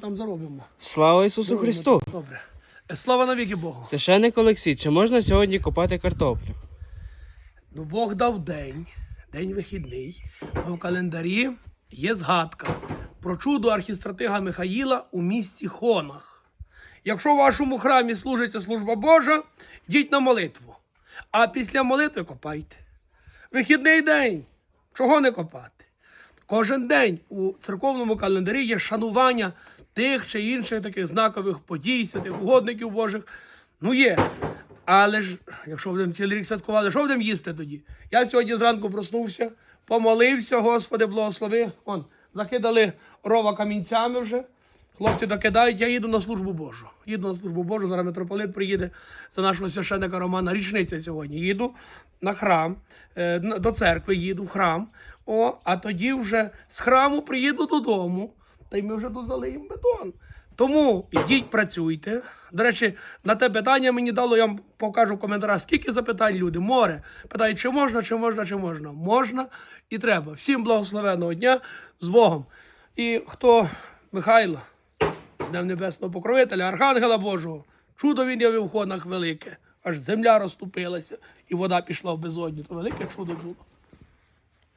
Там заробимо. Слава Ісусу Христу! Добре. Е, Слава навіки Богу. Священник Олексій, чи можна сьогодні копати картоплю? Ну, Бог дав день, день вихідний, а в календарі є згадка про чудо архістратига Михаїла у місті Хонах. Якщо в вашому храмі служиться служба Божа, йдіть на молитву. А після молитви копайте. Вихідний день. Чого не копати? Кожен день у церковному календарі є шанування тих чи інших таких знакових подій, святих угодників Божих. Ну є. Але ж, якщо будемо цілий рік святкували, що будемо їсти тоді? Я сьогодні зранку проснувся, помолився, Господи, благослови. Он, закидали рова камінцями вже. Хлопці докидають, я їду на службу Божу. Їду на службу Божу, зараз митрополит приїде за нашого священника Романа. Річниця сьогодні. Їду на храм, е, до церкви їду в храм. О, а тоді вже з храму приїду додому. Та й ми вже тут залиємо бетон. Тому ідіть, працюйте. До речі, на те питання мені дало, я вам покажу в коментарях, скільки запитань люди. Море. Питають, чи можна, чи можна, чи можна. Можна і треба. Всім благословенного дня з Богом. І хто Михайло, Днем Небесного Покровителя, Архангела Божого, чудо він явив в ходах велике, аж земля розступилася і вода пішла в безодню. То велике чудо було.